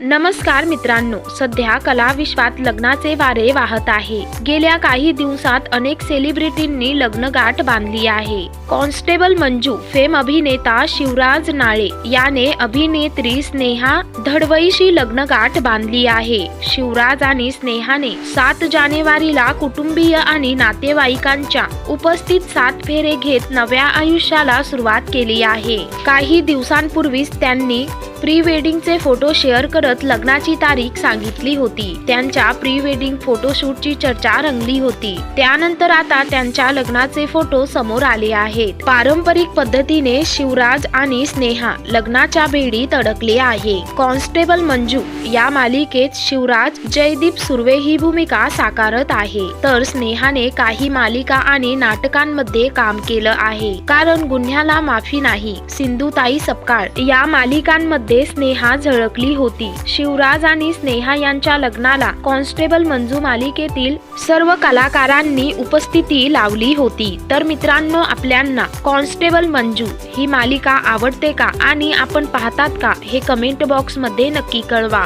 नमस्कार मित्रांनो सध्या कला विश्वात लग्नाचे वारे वाहत आहे. गेल्या काही दिवसात अनेक सेलिब्रिटींनी लग्नगाठ बांधली आहे. कॉन्स्टेबल मंजू फेम अभिनेता शिवराज नाळे याने अभिनेत्री स्नेहा धडवईशी लग्नगाठ बांधली आहे. शिवराज आणि स्नेहाने सात जानेवारीला कुटुंबीय आणि नातेवाईकांच्या उपस्थित सात फेरे घेत नव्या आयुष्याला सुरुवात केली आहे. काही दिवसांपूर्वीच त्यांनी प्री वेडिंगचे फोटो शेअर करत लग्नाची तारीख सांगितली होती. त्यांच्या प्री वेडिंग फोटोशूटची चर्चा रंगली होती. त्यानंतर आता त्यांच्या लग्नाचे फोटो समोर आले आहेत. पारंपरिक पद्धतीने शिवराज आणि स्नेहा लग्नाच्या भेडीत अडकले आहे. कॉन्स्टेबल मंजू या मालिकेत शिवराज जयदीप सुर्वे ही भूमिका साकारत आहे. तर स्नेहाने काही मालिका आणि नाटकांमध्ये काम केलं आहे. कारण गुन्ह्याला माफी नाही सिंधुताई सपकाळ या मालिकांमध्ये स्नेहा झळकली होती. शिवराज आणि स्नेहा यांच्या लग्नाला कॉन्स्टेबल मंजू मालिकेतील सर्व कलाकारांनी उपस्थिती लावली होती. तर मित्रांनो आपल्यांना कॉन्स्टेबल मंजू ही मालिका आवडते का आणि आपण पाहतात का हे कमेंट बॉक्समध्ये नक्की कळवा.